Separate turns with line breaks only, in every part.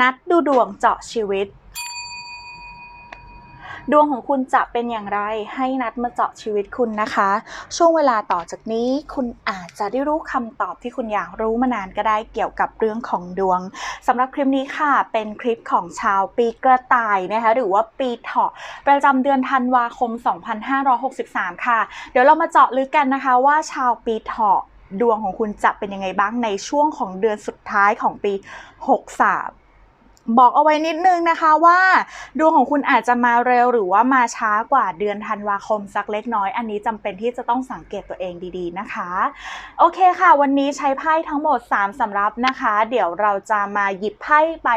นัดดูดวงเจาะชีวิต ดวงของคุณจะเป็นอย่างไรให้นัดมาเจาะชีวิตคุณนะคะ ช่วงเวลาต่อจากนี้คุณอาจจะได้รู้คำตอบที่คุณอยากรู้มานานก็ได้เกี่ยวกับเรื่องของดวงสำหรับคลิปนี้ค่ะ เป็นคลิปของชาวปีกระต่ายนะคะ หรือว่าปีเถาะประจำเดือนธันวาคม 2563 ค่ะ เดี๋ยวเรามาเจาะลึกกันนะคะว่าชาวปีเถาะดวงของคุณจะเป็นยังไงบ้างในช่วงของเดือนสุดท้ายของปี 63 บอกเอาไว้นิดนึงนะคะว่า ดวงของคุณอาจจะมาเร็วหรือว่ามาช้ากว่าเดือนธันวาคมสักเล็กน้อย อันนี้จำเป็นที่จะต้องสังเกตตัวเองดีๆนะคะ โอเคค่ะ วันนี้ใช้ไพ่ทั้งหมด 3สำรับนะคะ เดี๋ยวเราจะมาหยิบไพ่ไป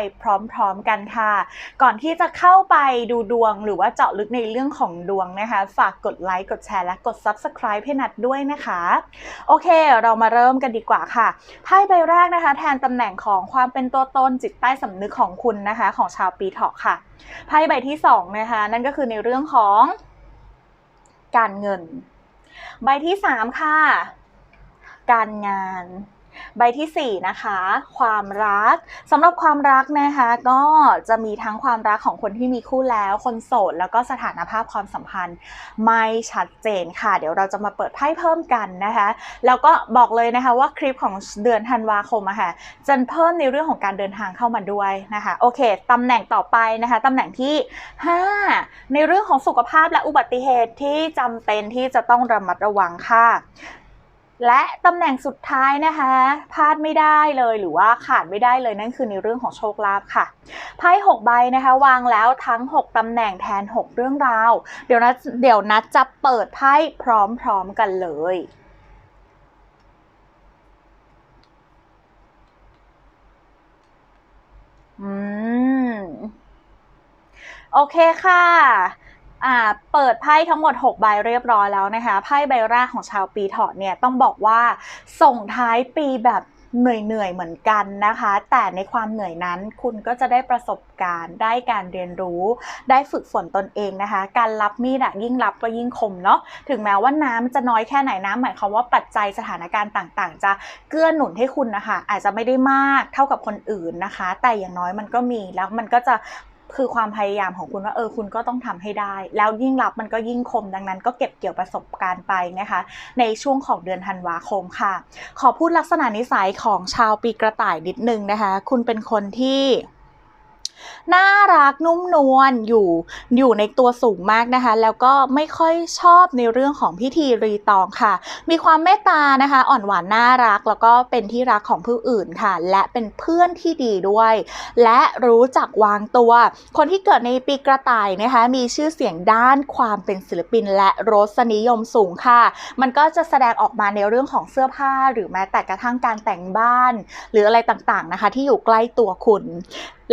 พร้อมๆกันค่ะ ก่อนที่จะเข้าไปดูดวงหรือว่าเจาะลึกในเรื่องของดวงนะคะ ฝากกดไลค์กดแชร์และกด Subscribe ให้นัดด้วยนะคะ โอเค เรามาเริ่มกันดีกว่าค่ะไพ่ใบแรกนะคะ แทนตำแหน่งของความเป็นตัวตนจิตใต้สำนึกของคุณนะคะของชาวปีเถาะค่ะไพ่ใบที่สองนะคะนั่นก็คือในเรื่องของการเงิน ใบที่สามค่ะ การงาน ใบที่ 4 นะคะ ความรักสำหรับความรักนะคะ ก็จะมีทั้งความรักของคนที่มีคู่แล้ว คนโสด แล้วก็สถานภาพความสัมพันธ์ ไม่ชัดเจนค่ะ เดี๋ยวเราจะมาเปิดไพ่เพิ่มกันนะคะ แล้วก็บอกเลยนะคะว่าคลิปของเดือนธันวาคมอะค่ะจะเพิ่มในเรื่องของการเดินทางเข้ามาด้วยนะคะ โอเคตำแหน่งต่อไปนะคะตำแหน่งที่ 5 ในเรื่องของสุขภาพและอุบัติเหตุที่จำเป็นที่จะต้องระมัดระวังค่ะ และตำแหน่งสุดท้ายนะคะพลาดไม่ได้เลยหรือว่าขาดไม่ได้เลยนั่นคือในเรื่องของโชคลาภค่ะไพ่6ใบนะคะ วางแล้วทั้ง 6ตำแหน่งแทน 6 เรื่องราว เดี๋ยวนะเดี๋ยวนัดจะเปิดไพ่พร้อมๆกันเลยอืมโอเคค่ะ อ่าเปิดไพ่ทั้งหมด 6 ใบเรียบร้อยแล้วนะคะ ไพ่ใบแรกของชาวปีเถาะเนี่ยต้องบอกว่าส่งท้ายปีแบบเหนื่อยๆ เหมือนกันนะคะ แต่ในความเหนื่อยนั้นคุณก็จะได้ประสบการณ์ ได้การเรียนรู้ ได้ฝึกฝนตนเองนะคะ การรับมีดอะยิ่งรับก็ยิ่งคมเนาะ ถึงแม้ว่าน้ำจะน้อยแค่ไหนน้ำหมายความว่าปัจจัยสถานการณ์ต่างๆ จะเกื้อหนุนให้คุณนะคะ อาจจะไม่ได้มากเท่ากับคนอื่นนะคะ แต่อย่างน้อยมันก็มีแล้วมันก็จะ คือความพยายามของคุณว่าเออคุณก็ต้องทำให้ได้ แล้วยิ่งรับมันก็ยิ่งคมดังนั้น ก็เก็บเกี่ยวประสบการณ์ไปนะคะ ในช่วงของเดือนธันวาคมค่ะ ขอพูดลักษณะนิสัยของชาวปีกระต่ายนิดนึงนะคะ คุณเป็นคนที่ น่ารักนุ่มนวลอยู่อยู่ในตัวสูงมากนะคะ แล้วก็ไม่ค่อยชอบในเรื่องของพิธีรีตองค่ะ มีความเมตตานะคะ อ่อนหวานน่ารัก แล้วก็เป็นที่รักของผู้อื่นค่ะ และเป็นเพื่อนที่ดีด้วย และรู้จักวางตัว คนที่เกิดในปีกระต่ายนะคะ มีชื่อเสียงด้านความเป็นศิลปิน และรสนิยมสูงค่ะ มันก็จะแสดงออกมาในเรื่องของเสื้อผ้า หรือแม้แต่กระทั่งการแต่งบ้าน หรืออะไรต่างๆนะคะ ที่อยู่ใกล้ตัวคุณ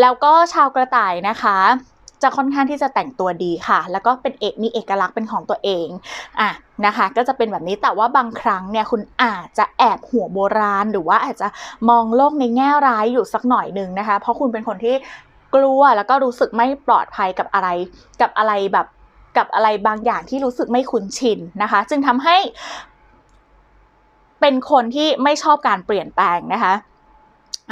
แล้วก็ชาวกระต่ายนะคะ จะค่อนข้างที่จะแต่งตัวดีค่ะ แล้วก็เป็นเอกมีเอกลักษณ์เป็นของตัวเองอะนะคะ ก็จะเป็นแบบนี้แต่ว่าบางครั้งเนี่ยคุณอาจจะแอบหัวโบราณ หรือว่าอาจจะมองโลกในแง่ร้ายอยู่สักหน่อยหนึ่งนะคะ เพราะคุณเป็นคนที่กลัวแล้วก็รู้สึกไม่ปลอดภัยกับอะไร กับอะไรแบบกับอะไรบางอย่างที่รู้สึกไม่คุ้นชินนะคะ จึงทำให้เป็นคนที่ไม่ชอบการเปลี่ยนแปลงนะคะ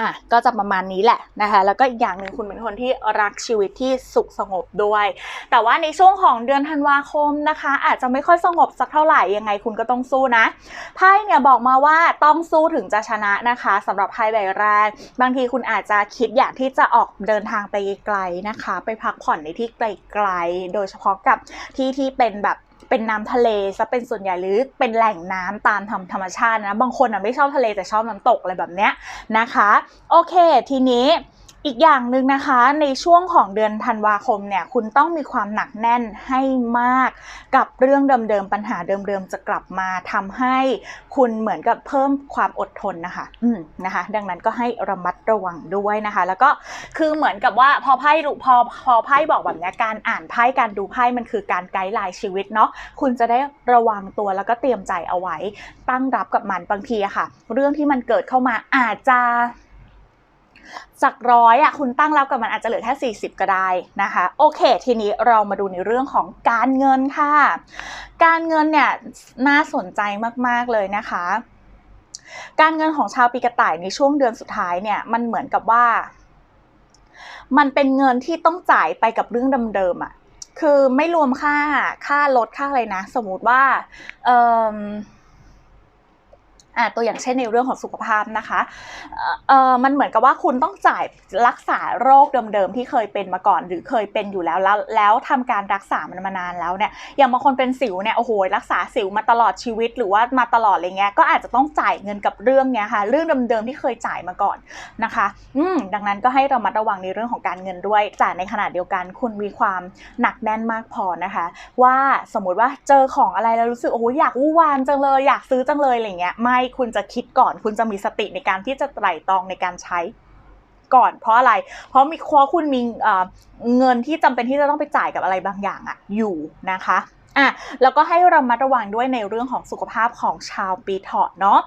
อะก็จะประมาณนี้แหละนะคะแล้วก็อีกอย่างหนึ่งคุณเป็นคนที่รักชีวิตที่สุขสงบด้วย แต่ว่าในช่วงของเดือนธันวาคมนะคะ อาจจะไม่ค่อยสงบสักเท่าไหร่ยังไงคุณก็ต้องสู้นะไพ่เนี่ยบอกมาว่าต้องสู้ถึงจะชนะนะคะสำหรับไพ่ใบแรก บางทีคุณอาจจะคิดอยากที่จะออกเดินทางไปไกลนะคะ ไปพักผ่อนในที่ไกลๆโดยเฉพาะกับที่ที่เป็นแบบ เป็นน้ำทะเลซะเป็นส่วนใหญ่หรือเป็นแหล่งน้ำตามธรรมธรรมชาตินะ บางคนอะไม่ชอบทะเลแต่ชอบน้ำตกอะไรแบบเนี้ยนะคะ โอเค ทีนี้ อีกอย่างหนึ่งนะคะในช่วงของเดือนธันวาคมเนี่ยคุณต้องมีความหนักแน่นให้มากกับเรื่องเดิมๆปัญหาเดิมๆจะกลับมาทำให้คุณเหมือนกับเพิ่มความอดทนนะคะอืมนะคะ ดังนั้นก็ให้ระมัดระวังด้วยนะคะ แล้วก็คือเหมือนกับว่าพอไพ่รูพอพอไพ่บอกแบบนี้การอ่านไพ่การดูไพ่มันคือการไกด์ไลน์ชีวิตเนาะคุณจะได้ระวังตัวแล้วก็เตรียมใจเอาไว้ ตั้งรับกับมันบางทีอะค่ะ เรื่องที่มันเกิดเข้ามาอาจจะ จากร้อยอะคุณตั้งรับกับมันอาจจะเหลือแค่ 40 ก็ได้นะคะ โอเค ทีนี้เรามาดูในเรื่องของการเงินค่ะ การเงินเนี่ยน่าสนใจมากๆเลยนะคะการเงินของชาวปีกระต่ายในช่วงเดือนสุดท้ายเนี่ยมันเหมือนกับว่า มันเป็นเงินที่ต้องจ่ายไปกับเรื่องเดิมๆอะคือไม่รวมค่าค่ารถค่าอะไรนะ สมมติว่า เอ่อ อะตัวอย่างเช่นในเรื่องของสุขภาพนะคะเอ่อมันเหมือนกับว่าคุณต้องจ่ายรักษาโรคเดิมๆที่เคยเป็นมาก่อน หรือเคยเป็นอยู่แล้วแล้วแล้วทำการรักษามันมานานแล้วเนี่ยอย่างบางคนเป็นสิวเนี่ยโอ้โหรักษาสิวมาตลอดชีวิตหรือว่ามาตลอดอะไรเงี้ยก็อาจจะต้องจ่ายเงินกับเรื่องเนี้ยค่ะเรื่องเดิมๆที่เคยจ่ายมาก่อนนะคะอืมดังนั้นก็ให้เรามัดระวังในเรื่องของการเงินด้วยแต่ในขณะเดียวกันคุณมีความหนักแน่นมากพอนะคะ ว่าสมมติว่าเจอของอะไรแล้วรู้สึกโอ้โหอยากวู่วามจังเลยอยากซื้อจังเลยอะไรเงี้ยไม่คุณจะคิดก่อน คุณจะมีสติในการที่จะไตร่ตรองในการใช้ก่อน เพราะอะไร เพราะมีเพราะคุณมีเงินที่จำเป็นที่จะต้องไปจ่ายกับอะไรบางอย่างอะอยู่นะคะอะแล้วก็ให้ระมัดระวังด้วยในเรื่องของสุขภาพของชาวปีเถาะเนาะ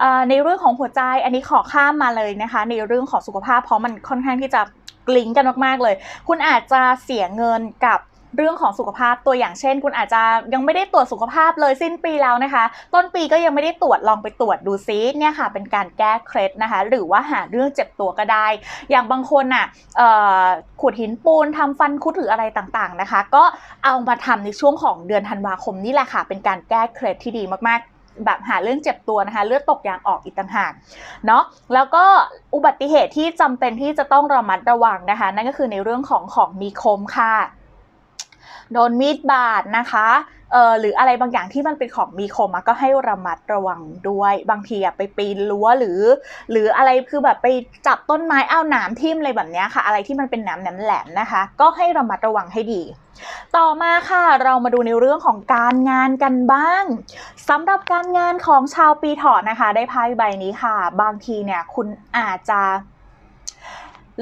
เอ่อในเรื่องของหัวใจอันนี้ขอข้ามมาเลยนะคะ ในเรื่องของสุขภาพเพราะมันค่อนข้างที่จะกลิ้งก์กันมากๆเลย คุณอาจจะเสียเงินกับ เรื่องของสุขภาพตัวอย่างเช่น คุณอาจจะยังไม่ได้ตรวจสุขภาพเลยสิ้นปีแล้วนะคะ ต้นปีก็ยังไม่ได้ตรวจลองไปตรวจดูซิเนี่ยค่ะ เป็นการแก้เคล็ดนะคะ หรือว่าหาเรื่องเจ็บตัวก็ได้ อย่างบางคนน่ะเอ่อขูดหินปูนทำฟันคุดหรืออะไรต่างๆนะคะ ก็เอามาทำในช่วงของเดือนธันวาคมนี่แหละค่ะ เป็นการแก้เคล็ดที่ดีมากๆแบบหาเรื่องเจ็บตัวนะคะเลือดตกยางออกอีกต่างหากเนาะแล้วก็อุบัติเหตุที่จำเป็นที่จะต้องระมัดระวังนะคะ นั่นก็คือในเรื่องของของมีคมค่ะ โดนมีดบาดนะคะเอ่อหรืออะไรบางอย่างที่มันเป็นของมีคมก็ให้ระมัดระวังด้วย บางทีอะไปปีนรั้วหรือ หรืออะไรคือแบบไปจับต้นไม้อ้าวหนามทิ่มอะไรแบบเนี้ยค่ะ อะไรที่มันเป็นหนามแหลมๆนะคะ ก็ให้ระมัดระวังให้ดี ต่อมาค่ะเรามาดูในเรื่องของการงานกันบ้างสำหรับการงานของชาวปีเถาะนะคะ ได้ไพ่ใบนี้ค่ะ บางทีเนี่ยคุณอาจจะ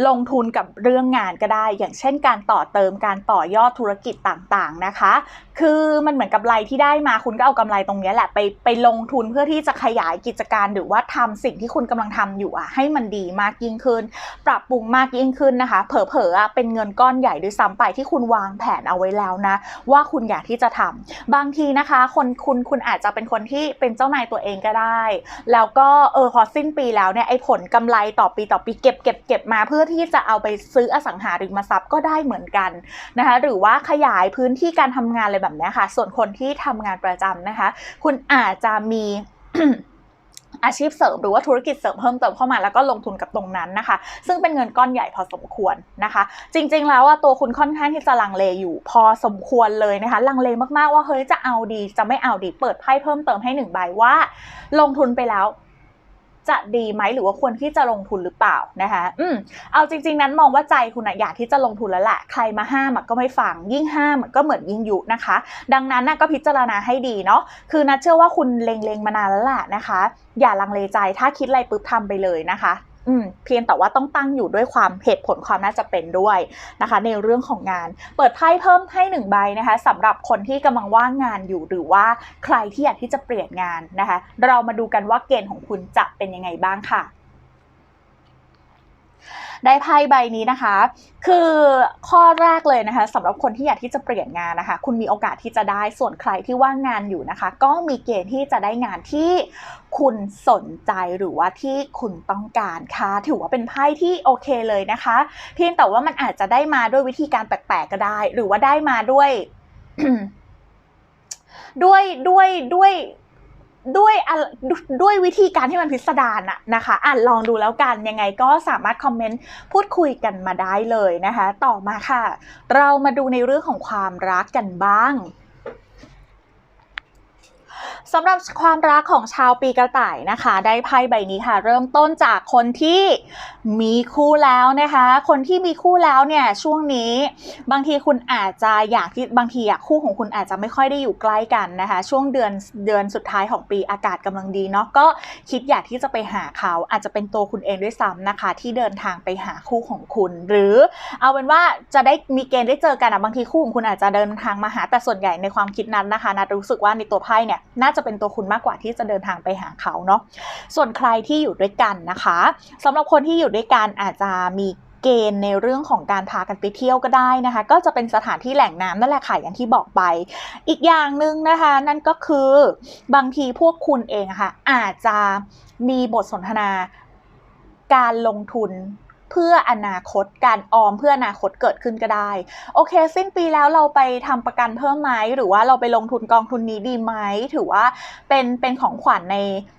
ลงทุนกับเรื่องงานก็ได้ อย่างเช่นการต่อเติมการต่อยอดธุรกิจต่างๆนะคะ คือมันเหมือนกับไรที่ได้มาคุณก็เอากำไรตรงนี้แหละไปไปลงทุนเพื่อที่จะขยายกิจการหรือว่าทำสิ่งที่คุณกำลังทำอยู่อะให้มันดีมากยิ่งขึ้น ปรับปรุงมากยิ่งขึ้นนะคะ เผลอๆอะเป็นเงินก้อนใหญ่ด้วยซ้ำไปที่คุณวางแผนเอาไว้แล้วนะ ว่าคุณอยากที่จะทำบางทีนะคะ คนคุณคุณอาจจะเป็นคนที่เป็นเจ้านายตัวเองก็ได้ แล้วก็เออพอสิ้นปีแล้วเนี่ยไอ้ผลกำไรต่อปีต่อปีเก็บเก็บเก็บมาเพื่อที่จะเอาไปซื้ออสังหาริมทรัพย์ก็ได้เหมือนกันนะคะหรือว่าขยายพื้นที่การทำงานอะไรแบบนี้ค่ะ ส่วนคนที่ทำงานประจำนะคะ คุณอาจจะมีอาชีพเสริมหรือว่าธุรกิจเสริมเพิ่มเติมเข้ามาแล้วก็ลงทุนกับตรงนั้นนะคะ ซึ่งเป็นเงินก้อนใหญ่พอสมควรนะคะ จริง ๆ แล้วว่าตัวคุณค่อนข้างที่จะลังเลอยู่ พอสมควรเลยนะคะ ลังเลมากๆว่าเฮ้ยจะเอาดีจะไม่เอาดีเปิดไพ่เพิ่มเติมให้หนึ่งใบว่า ลงทุนไปแล้ว จะดีไหมหรือว่าควรที่จะลงทุนหรือเปล่านะคะอืมเอาจริง ๆ นั้นมองว่าใจคุณอะอยากที่จะลงทุนแล้วแหละใครมาห้ามก็ไม่ฟังยิ่งห้ามก็เหมือนยิ่งยุนะคะ ดังนั้นนะก็พิจารณาให้ดีเนาะคือนัดเชื่อว่าคุณเล็งๆมานานแล้วแหละนะคะ อย่าลังเลใจถ้าคิดอะไรปุ๊บทำไปเลยนะคะ อืมเพียงแต่ว่าต้องตั้งอยู่ด้วยความเหตุผลความน่าจะเป็นด้วยนะคะ ในเรื่องของงาน เปิดไพ่เพิ่มให้หนึ่งใบนะคะสำหรับคนที่กำลังว่างงานอยู่หรือว่าใครที่อยากที่จะเปลี่ยนงานนะคะ เรามาดูกันว่าเกณฑ์ของคุณจะเป็นยังไงบ้างค่ะ ได้ไพ่ใบนี้นะคะ คือข้อแรกเลยนะคะสำหรับคนที่อยากที่จะเปลี่ยนงานนะคะ คุณมีโอกาสที่จะได้ส่วนใครที่ว่างงานอยู่นะคะ ก็มีเกณฑ์ที่จะได้งานที่คุณสนใจหรือว่าที่คุณต้องการค่ะ ถือว่าเป็นไพ่ที่โอเคเลยนะคะ เพียงแต่ว่ามันอาจจะได้มาด้วยวิธีการแปลกๆก็ได้ หรือว่าได้มาด้วยด้วยด้วยด้วย ด้วยด้วยวิธีการที่มันพิสดารอะนะคะอ่านลองดูแล้วกันยังไงก็สามารถคอมเมนต์พูดคุยกันมาได้เลยนะคะ ต่อมาค่ะ เรามาดูในเรื่องของความรักกันบ้าง สำหรับความรักของชาวปีกระต่ายนะคะ ได้ไพ่ใบนี้ค่ะ เริ่มต้นจากคนที่มีคู่แล้วนะคะ คนที่มีคู่แล้วเนี่ยช่วงนี้ บางทีคุณอาจจะอยากที่บางทีอะคู่ของคุณอาจจะไม่ค่อยได้อยู่ใกล้กันนะคะ ช่วงเดือนเดือนสุดท้ายของปีอากาศกำลังดีเนาะก็คิดอยากที่จะไปหาเขาอาจจะเป็นตัวคุณเองด้วยซ้ำนะคะ ที่เดินทางไปหาคู่ของคุณ หรือเอาเป็นว่าจะได้มีเกณฑ์ได้เจอกันอะบางทีคู่ของคุณอาจจะเดินทางมาหาแต่ส่วนใหญ่ในความคิดนั้นนะคะนัดรู้สึกว่าในตัวไพ่เนี่ยน่าจะเป็นตัวคุณมากกว่าที่จะเดินทางไปหาเขาเนาะส่วนใครที่อยู่ด้วยกันนะคะสำหรับคนที่อยู่ด้วยกันอาจจะมีเกณฑ์ในเรื่องของการพากันไปเที่ยวก็ได้นะคะ ก็จะเป็นสถานที่แหล่งน้ำนั่นแหละค่ะอย่างที่บอกไป อีกอย่างหนึ่งนะคะ นั่นก็คือบางทีพวกคุณเองะค่ะอาจจะมีบทสนทนาการลงทุน เพื่ออนาคตการออมเพื่ออนาคตเกิดขึ้นก็ได้ โอเค สิ้นปีแล้วเราไปทำประกันเพิ่มไหมหรือว่าเราไปลงทุนกองทุนนี้ดีไหมถือว่าเป็นเป็นของขวัญใน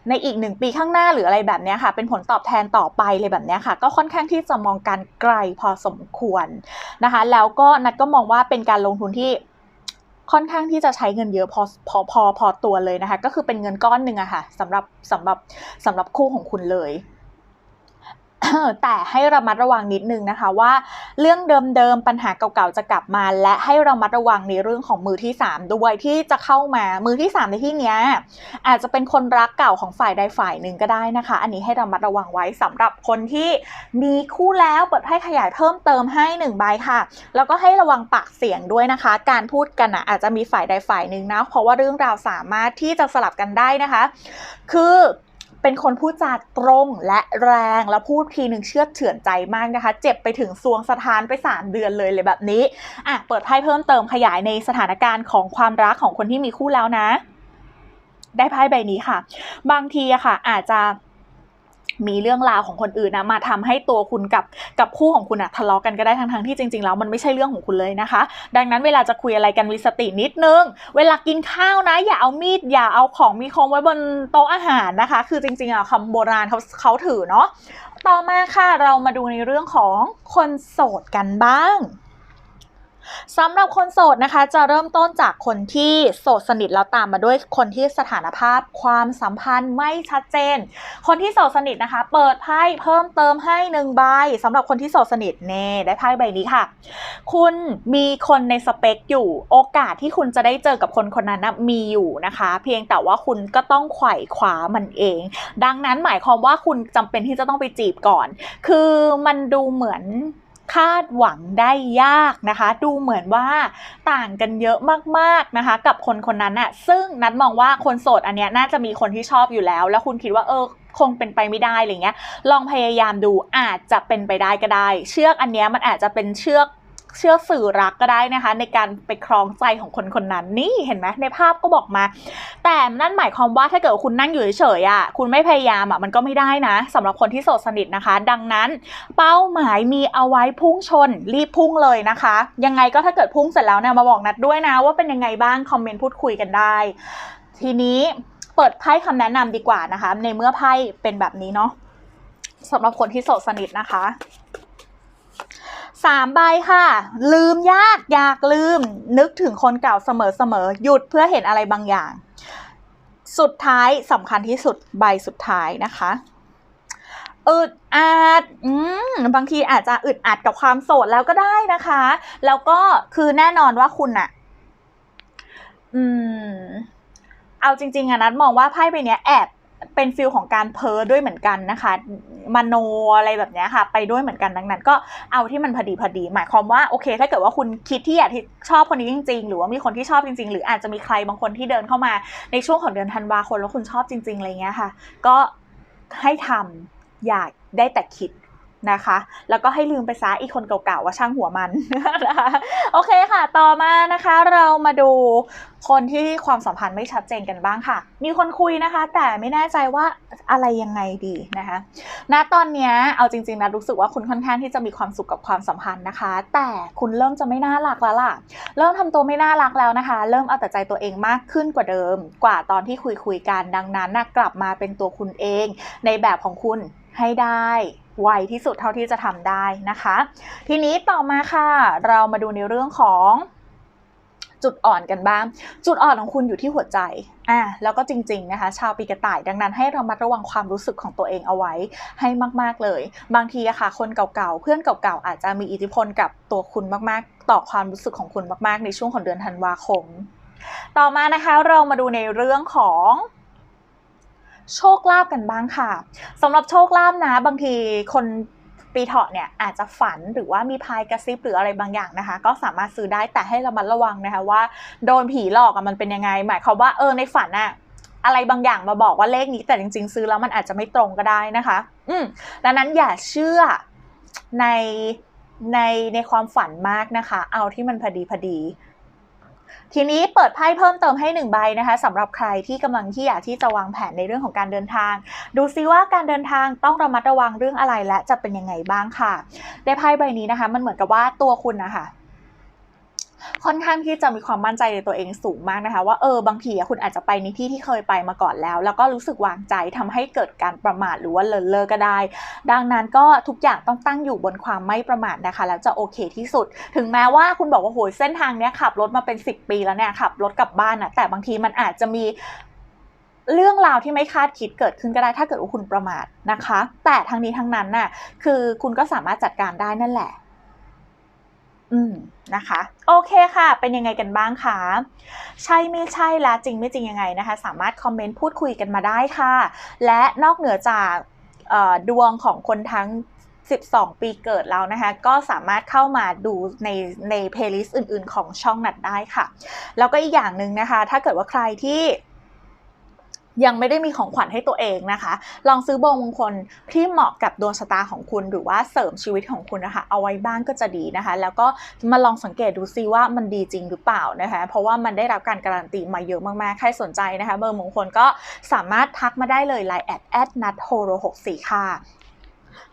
ในอีกหนึ่งปีข้างหน้าหรืออะไรแบบเนี้ยค่ะ เป็นผลตอบแทนต่อไปเลยแบบเนี้ยค่ะ ก็ค่อนข้างที่จะมองการไกลพอสมควรนะคะ แล้วก็นัดก็มองว่าเป็นการลงทุนที่ค่อนข้างที่จะใช้เงินเยอะพอพอพอพอตัวเลยนะคะ ก็คือเป็นเงินก้อนหนึ่งอะค่ะสำหรับสำหรับสำหรับคู่ของคุณเลย แต่ให้ระมัดระวังนิดนึงนะคะว่า เรื่องเดิมๆปัญหาเก่าๆจะกลับมา และให้ระมัดระวังในเรื่องของมือที่ 3 ด้วยที่จะเข้ามามือที่ 3 ในที่นี้อาจจะเป็นคนรักเก่าของฝ่ายใดฝ่ายหนึ่งก็ได้นะคะ อันนี้ให้ระมัดระวังไว้สำหรับคนที่มีคู่แล้วเปิดให้ขยายเพิ่มเติมให้1ใบค่ะ แล้วก็ให้ระวังปากเสียงด้วยนะคะ การพูดกันอะอาจจะมีฝ่ายใดฝ่ายหนึ่งนะเพราะว่าเรื่องราวสามารถที่จะสลับกันได้นะคะ คือ เป็นคนพูดจาตรงและแรงแล้วพูดทีหนึ่งเชื่อเฉือนใจมากนะคะ เจ็บไปถึงซวงสถานไป 3 เดือนเลยเลยแบบนี้อะเปิดไพ่เพิ่มเติมขยายในสถานการณ์ของความรักของคนที่มีคู่แล้วนะ ได้ไพ่ใบนี้ค่ะ บางทีอะค่ะ อาจจะ มีเรื่องราวของคนอื่นนะมาทำให้ตัวคุณกับกับคู่ของคุณอะทะเลาะกันก็ได้ทั้งทงๆที่จริงๆแล้วมันไม่ใช่เรื่องของคุณเลยนะคะ ดังนั้นเวลาจะคุยอะไรกันมีสตินิดนึง เวลากินข้าวนะ อย่าเอามีดอย่าเอาของมีคมไว้บนโต๊ะอาหารนะคะ คือจริงๆอะคำโบราณเขาเขาถือเนาะต่อมาค่ะเรามาดูในเรื่องของคนโสดกันบ้าง สำหรับคนโสดนะคะจะเริ่มต้นจากคนที่โสดสนิทแล้วตามมาด้วยคนที่สถานภาพความสัมพันธ์ไม่ชัดเจน คนที่โสดสนิทนะคะ เปิดไพ่เพิ่มเติมให้หนึ่งใบสำหรับคนที่โสดสนิทเน่ได้ไพ่ใบนี้ค่ะ คุณมีคนในสเปคอยู่โอกาสที่คุณจะได้เจอกับคนคนนั้นนะมีอยู่นะคะ เพียงแต่ว่าคุณก็ต้องไขว่คว้ามันเอง ดังนั้นหมายความว่าคุณจำเป็นที่จะต้องไปจีบก่อน คือมันดูเหมือน คาดหวังได้ยากนะคะ ดูเหมือนว่าต่างกันเยอะมากๆนะคะ กับคนคนนั้นอะซึ่งนัดมองว่าคนโสดอันเนี้ยน่าจะมีคนที่ชอบอยู่แล้ว แล้วคุณคิดว่าเออคงเป็นไปไม่ได้อะไรเงี้ย ลองพยายามดูอาจจะเป็นไปได้ก็ได้ เชือกอันเนี้ยมันอาจจะเป็นเชือก เชื่อสื่อรักก็ได้นะคะ ในการไปครองใจของคนคนนั้นนี่เห็นไหมในภาพก็บอกมา แต่นั่นหมายความว่าถ้าเกิดคุณนั่งอยู่เฉยๆอะคุณไม่พยายามอะมันก็ไม่ได้นะสำหรับคนที่โสดสนิทนะคะ ดังนั้น เป้าหมายมีเอาไว้พุ่งชน รีบพุ่งเลยนะคะ ยังไงก็ถ้าเกิดพุ่งเสร็จแล้วเนี่ยมาบอกนัดด้วยนะ ว่าเป็นยังไงบ้างคอมเมนต์พูดคุยกันได้ ทีนี้เปิดไพ่คำแนะนำดีกว่านะคะ ในเมื่อไพ่เป็นแบบนี้เนาะสำหรับคนที่โสดสนิทนะคะ สามใบค่ะ ลืมยากอยากลืม นึกถึงคนเก่าเสมอๆหยุดเพื่อเห็นอะไรบางอย่าง สุดท้ายสำคัญที่สุดใบสุดท้ายนะคะอึดอัดอืมบางทีอาจจะอึดอัดกับความโสดแล้วก็ได้นะคะ แล้วก็คือแน่นอนว่าคุณอะอืม เอาจริงๆอะนัดมองว่าไพ่ใบนี้แอบ เป็นฟิลของการเพ้อด้วยเหมือนกันนะคะมโนอะไรแบบนี้ค่ะ ไปด้วยเหมือนกันดังนั้น ก็เอาที่มันพอดีพอดี หมายความว่าโอเค ถ้าเกิดว่าคุณคิดที่อยากชอบคนนี้จริง ๆ หรือว่ามีคนที่ชอบจริง ๆ หรืออาจจะมีใครบางคนที่เดินเข้ามาในช่วงของเดือนธันวาคมแล้วคุณชอบจริงๆอะไรเงี้ยค่ะ ก็ให้ทำอยากได้แต่คิด นะคะ แล้วก็ให้ลืมไปซะอีกคนเก่าๆว่าช่างหัวมันนะคะโอเคค่ะ ต่อมานะคะเรามาดูคนที่ความสัมพันธ์ไม่ชัดเจนกันบ้างค่ะ มีคนคุยนะคะ แต่ไม่แน่ใจว่าอะไรยังไงดีนะคะณตอนนี้เอาจริงๆนะรู้สึกว่าคุณค่อนข้างที่จะมีความสุขกับความสัมพันธ์นะคะ แต่คุณเริ่มจะไม่น่ารักแล้วล่ะ เริ่มทำตัวไม่น่ารักแล้วนะคะ เริ่มเอาแต่ใจตัวเองมากขึ้นกว่าเดิม กว่าตอนที่คุยคุยกันดังนั้นนะกลับมาเป็นตัวคุณเอง ในแบบของคุณ ให้ได้ไวที่สุดเท่าที่จะทำได้นะคะ ทีนี้ต่อมาค่ะ เรามาดูในเรื่องของจุดอ่อนกันบ้าง จุดอ่อนของคุณอยู่ที่หัวใจ อะแล้วก็จริง ๆ นะคะ ชาวปีกระต่าย ดังนั้นให้เรามัดระวังความรู้สึกของตัวเองเอาไว้ให้มาก ๆ เลย บางทีอะค่ะ คนเก่าๆ เพื่อนเก่าๆ อาจจะมีอิทธิพลกับตัวคุณมากๆ ต่อความรู้สึกของคุณมาก ๆ ในช่วงของเดือนธันวาคม ต่อมานะคะ เรามาดูในเรื่องของ โชคลาภกันบ้างค่ะสำหรับโชคลาภนะ บางทีคนปีเถาะเนี่ยอาจจะฝันหรือว่ามีพายกระซิบหรืออะไรบางอย่างนะคะ ก็สามารถซื้อได้แต่ให้ระมัดระวังนะคะว่าโดนผีหลอกอะมันเป็นยังไง หมายความว่าเออในฝันอะอะไรบางอย่างมาบอกว่าเลขนี้แต่จริง ๆ ซื้อแล้วมันอาจจะไม่ตรงก็ได้นะคะ อืมดังนั้นอย่าเชื่อในในในความฝันมากนะคะ เอาที่มันพอดีพอดี ทีนี้เปิดไพ่เพิ่มเติมให้หนึ่งใบนะคะสำหรับใครที่กำลังที่อยากที่จะวางแผนในเรื่องของการเดินทาง ดูซิว่าการเดินทางต้องระมัดระวังเรื่องอะไรและจะเป็นยังไงบ้างค่ะ ได้ไพ่ใบนี้นะคะ มันเหมือนกับว่าตัวคุณนะคะ ค่อนข้างที่จะมีความมั่นใจในตัวเองสูงมากนะคะ ว่าเออบางทีคุณอาจจะไปในที่ที่เคยไปมาก่อนแล้ว แล้วก็รู้สึกวางใจทำให้เกิดการประมาทหรือว่าเลินเล่อก็ได้ ดังนั้นก็ทุกอย่างต้องตั้งอยู่บนความไม่ประมาทนะคะ แล้วจะโอเคที่สุด ถึงแม้ว่าคุณบอกว่าโหยเส้นทางเนี้ยขับรถมาเป็น 10 ปีแล้วเนี่ยขับรถกลับบ้านอะแต่บางทีมันอาจจะมีเรื่องราวที่ไม่คาดคิดเกิดขึ้นก็ได้ถ้าเกิดว่าคุณประมาทนะคะ แต่ทั้งนี้ทั้งนั้นน่ะคือคุณก็สามารถจัดการได้นั่นแหละ อืมนะคะ โอเคค่ะ เป็นยังไงกันบ้างคะใช่ไม่ใช่และจริงไม่จริงยังไงนะคะ สามารถคอมเมนต์พูดคุยกันมาได้ค่ะ และนอกเหนือจากดวงของคนทั้ง 12 ปีเกิดแล้วนะคะ ก็สามารถเข้ามาดูในในเพลย์ลิสต์อื่น ๆ ของช่องนัดได้ค่ะ แล้วก็อีกอย่างหนึ่งนะคะ ถ้าเกิดว่าใครที่ ยังไม่ได้มีของขวัญให้ตัวเองนะคะ ลองซื้อโบมงคลที่เหมาะกับดวงชะตาของคุณ หรือว่าเสริมชีวิตของคุณนะคะ เอาไว้บ้างก็จะดีนะคะ แล้วก็มาลองสังเกตดูซิว่ามันดีจริงหรือเปล่านะคะ เพราะว่ามันได้รับการการันตีมาเยอะมากๆ ใครสนใจนะคะ เบอร์มงคลก็สามารถทักมาได้เลยไลน์แอดแอดนัทโฮโรหกสี่ค่ะ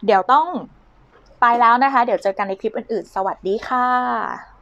เดี๋ยวต้องไปแล้วนะคะ เดี๋ยวเจอกันในคลิปอื่นๆ สวัสดีค่ะ